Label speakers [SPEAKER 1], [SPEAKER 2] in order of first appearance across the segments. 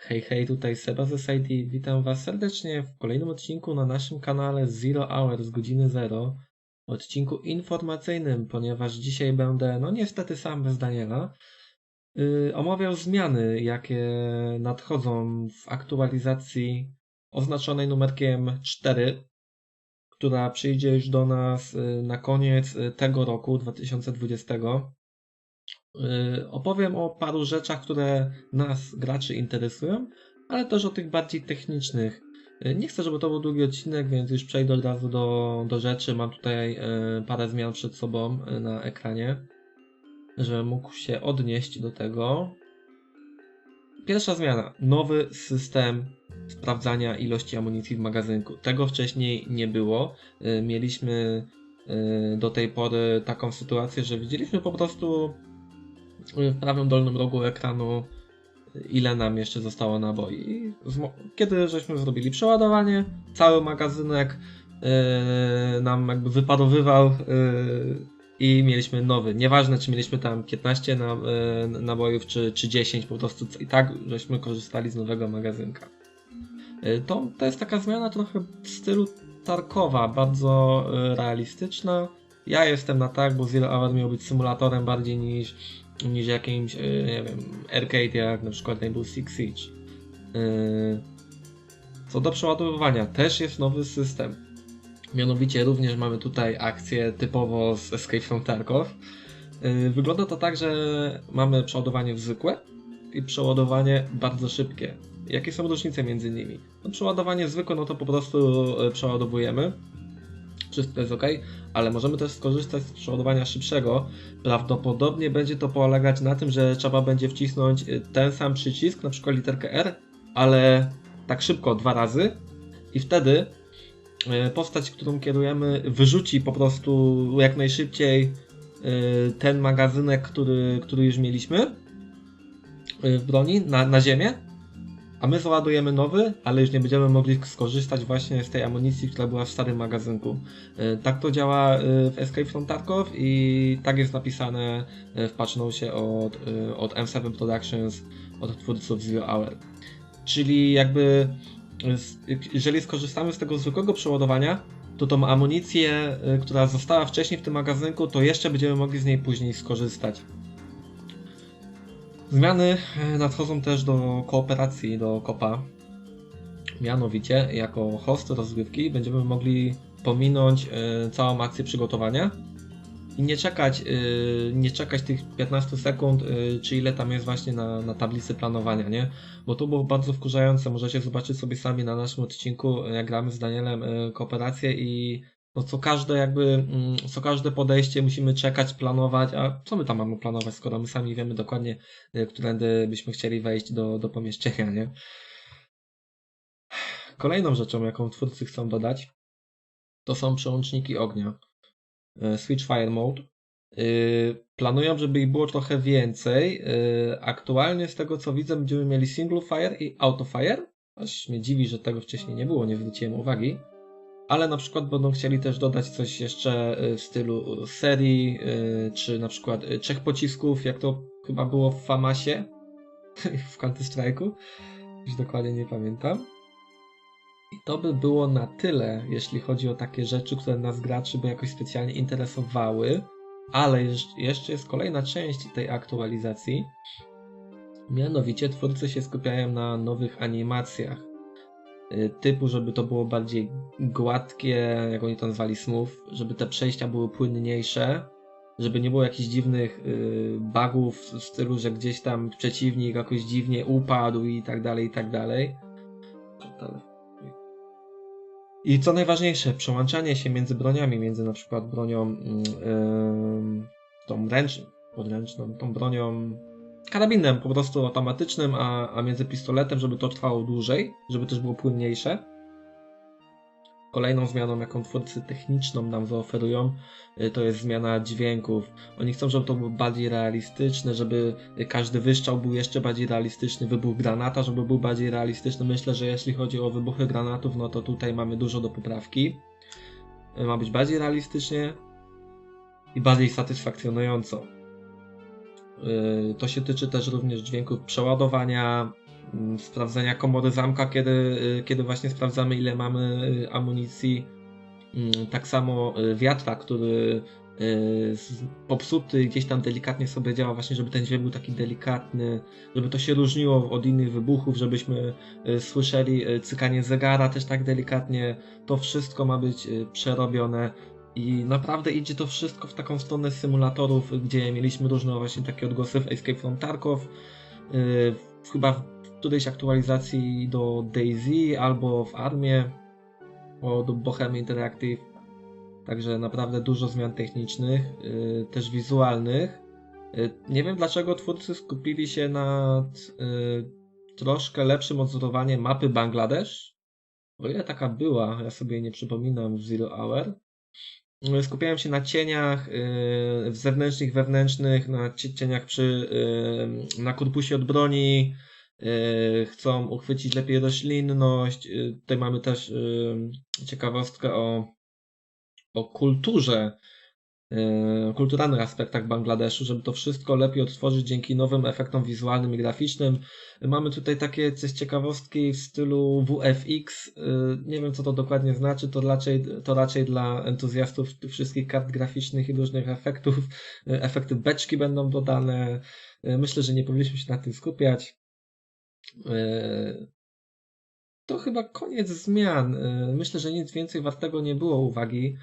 [SPEAKER 1] Hej, hej, tutaj Seba z SID. Witam Was serdecznie w kolejnym odcinku na naszym kanale Zero Hour z godziny Zero. Odcinku informacyjnym, ponieważ dzisiaj będę, no niestety sam bez Daniela, yy, omawiał zmiany, jakie nadchodzą w aktualizacji oznaczonej numerkiem 4, która przyjdzie już do nas yy, na koniec tego roku 2020. Yy, Opowiem o paru rzeczach, które nas, graczy, interesują, ale też o tych bardziej technicznych. Yy, Nie chcę, żeby to był długi odcinek, więc już przejdę od razu do, do rzeczy. Mam tutaj yy, parę zmian przed sobą na ekranie, żebym mógł się odnieść do tego. Pierwsza zmiana. Nowy system sprawdzania ilości amunicji w magazynku. Tego wcześniej nie było. Mieliśmy do tej pory taką sytuację, że widzieliśmy po prostu w prawym dolnym rogu ekranu, ile nam jeszcze zostało naboi. Kiedy żeśmy zrobili przeładowanie, cały magazynek yy, nam jakby wyparowywał yy, i mieliśmy nowy. Nieważne, czy mieliśmy tam 15 na, yy, nabojów, czy, czy 10, po prostu i tak żeśmy korzystali z nowego magazynka. Yy, to, to jest taka zmiana trochę w stylu Tarkowa, bardzo yy, realistyczna. Ja jestem na tak, bo Zero Hour miał być symulatorem bardziej niż niż jakimś, yy, nie wiem, arcade jak na przykład Rainbow Six Siege. Yy, Co do przeładowywania, też jest nowy system. Mianowicie również mamy tutaj akcję typowo z Escape from Tarkov. Yy, Wygląda to tak, że mamy przeładowanie zwykłe i przeładowanie bardzo szybkie. Jakie są różnice między nimi? No, przeładowanie zwykłe, no to po prostu przeładowujemy. Wszystko jest ok, ale możemy też skorzystać z przeładowania szybszego. Prawdopodobnie będzie to polegać na tym, że trzeba będzie wcisnąć y, ten sam przycisk, na przykład literkę R, ale tak szybko dwa razy i wtedy y, postać, którą kierujemy, wyrzuci po prostu jak najszybciej y, ten magazynek, który, który już mieliśmy w broni na, na ziemię, a my załadujemy nowy, ale już nie będziemy mogli skorzystać właśnie z tej amunicji, która była w starym magazynku. Y, Tak to działa y, w Escape from Tarkov i tak jest napisane y, w patchnocie od, od M7 Productions, od twórców Zero Hour. Czyli jakby jeżeli skorzystamy z tego zwykłego przeładowania, to tą amunicję, która została wcześniej w tym magazynku, to jeszcze będziemy mogli z niej później skorzystać. Zmiany e, nadchodzą też do kooperacji, do kopa. Mianowicie, jako host rozgrywki będziemy mogli pominąć e, całą akcję przygotowania i nie czekać, e, nie czekać tych 15 sekund, czy ile tam jest właśnie na, na tablicy planowania, nie? Bo to było bardzo wkurzające. Możecie zobaczyć sobie sami na naszym odcinku, jak gramy z Danielem kooperację i no co każde jakby, mm, co każde podejście musimy czekać, planować, a co my tam mamy planować, skoro my sami wiemy dokładnie, y, którędy byśmy chcieli wejść do, do pomieszczenia, nie? Kolejną rzeczą, jaką twórcy chcą dodać, to są przełączniki ognia. Y, Switchfire Mode. Y, Planują, żeby ich było trochę więcej. Aktualnie z tego co widzę będziemy mieli Single Fire i Auto Fire. Aż mnie dziwi, że tego wcześniej nie było, nie zwróciłem uwagi. Ale na przykład będą chcieli też dodać coś jeszcze y, w stylu serii, y, czy na przykład trzech pocisków, jak to chyba było w Famasie, w Counter-Strike'u. Już dokładnie nie pamiętam. I to by było na tyle, jeśli chodzi o takie rzeczy, które nas graczy by jakoś specjalnie interesowały. Ale jeszcze jest kolejna część tej aktualizacji. Mianowicie twórcy się skupiają na nowych animacjach. Y, Typu, żeby to było bardziej gładkie, jak oni to nazwali, smooth, żeby te przejścia były płynniejsze, żeby nie było jakichś dziwnych y, bugów w stylu, że gdzieś tam przeciwnik jakoś dziwnie upadł i tak dalej, i tak dalej. I co najważniejsze, przełączanie się między broniami, między na przykład bronią mm, tą ręczną, podręczną, tą bronią karabinem po prostu automatycznym, a, a między pistoletem, żeby to trwało dłużej, żeby też było płynniejsze. Kolejną zmianą, jaką twórcy techniczną nam zaoferują, y, to jest zmiana dźwięków. Oni chcą, żeby to było bardziej realistyczne, żeby każdy wyszczał był jeszcze bardziej realistyczny, wybuch granata, żeby był bardziej realistyczny. Myślę, że jeśli chodzi o wybuchy granatów, no to tutaj mamy dużo do poprawki. Y, Ma być bardziej realistycznie i bardziej satysfakcjonująco. Y, To się tyczy też również dźwięków przeładowania, mm, sprawdzenia komory zamka, kiedy, y, kiedy właśnie sprawdzamy ile mamy y, amunicji. Mm, Tak samo wiatra, który popsuty gdzieś tam delikatnie sobie działa, właśnie żeby ten dźwięk był taki delikatny, żeby to się różniło od innych wybuchów, żebyśmy słyszeli cykanie zegara też tak delikatnie. To wszystko ma być przerobione i naprawdę idzie to wszystko w taką stronę symulatorów, gdzie mieliśmy różne właśnie takie odgłosy w Escape from Tarkov, y, chyba w którejś aktualizacji do DayZ albo w Armie od Bohemy Interactive. Także naprawdę dużo zmian technicznych, y, też wizualnych. Y, Nie wiem dlaczego twórcy skupili się nad y, troszkę lepszym odzorowaniem mapy Bangladesz. O ile taka była, ja sobie nie przypominam w Zero Hour. Y, Skupiałem się na cieniach y, zewnętrznych, wewnętrznych, na cie- cieniach przy, y, na korpusie od broni. Chcą uchwycić lepiej roślinność. Tutaj mamy też ciekawostkę o, o kulturze, kulturalnych aspektach Bangladeszu, żeby to wszystko lepiej odtworzyć dzięki nowym efektom wizualnym i graficznym. Mamy tutaj takie coś ciekawostki w stylu VFX. y, Nie wiem, co to dokładnie znaczy. To raczej, to raczej dla entuzjastów wszystkich kart graficznych i różnych efektów. Y, Efekty beczki będą dodane. Myślę, że nie powinniśmy się na tym skupiać. To chyba koniec zmian. Myślę, że nic więcej wartego nie było uwagi.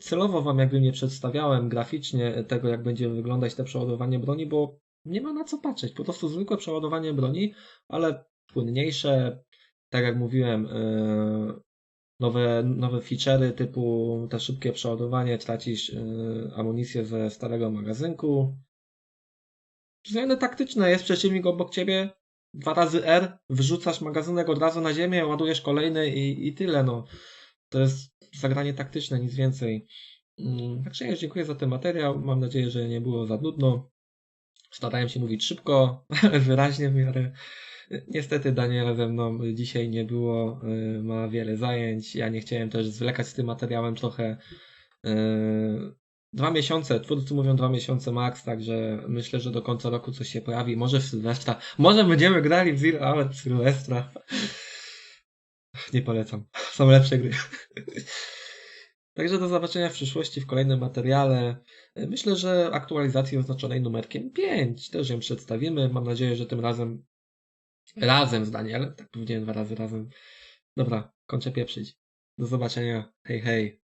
[SPEAKER 1] Celowo Wam jakby nie przedstawiałem graficznie tego, jak będzie wyglądać te przeładowanie broni, bo nie ma na co patrzeć. Po prostu zwykłe przeładowanie broni, ale płynniejsze. Tak jak mówiłem, yy, nowe, nowe feature'y typu te szybkie przeładowanie, tracisz yy, amunicję ze starego magazynku. Zmiany taktyczne, jest przeciwnik obok ciebie, dwa razy R, wrzucasz magazynek od razu na ziemię, ładujesz kolejny i, i tyle. No. To jest zagranie taktyczne, nic więcej. Mm, Także ja dziękuję za ten materiał. Mam nadzieję, że nie było za nudno. Starałem się mówić szybko, wyraźnie w miarę. Niestety Daniela ze mną dzisiaj nie było, y, ma wiele zajęć. Ja nie chciałem też zwlekać z tym materiałem trochę. Y, Dwa miesiące, twórcy mówią dwa miesiące max, także myślę, że do końca roku coś się pojawi. Może w Sylwestra. Może będziemy grali w Zero Hour Sylwestra. Nie polecam. Są lepsze gry. Także do zobaczenia w przyszłości w kolejnym materiale. Myślę, że aktualizacji oznaczonej numerkiem 5 też ją przedstawimy. Mam nadzieję, że tym razem razem z Danielem. Tak powiedziałem dwa razy razem. Dobra, kończę pieprzyć. Do zobaczenia. Hej, hej.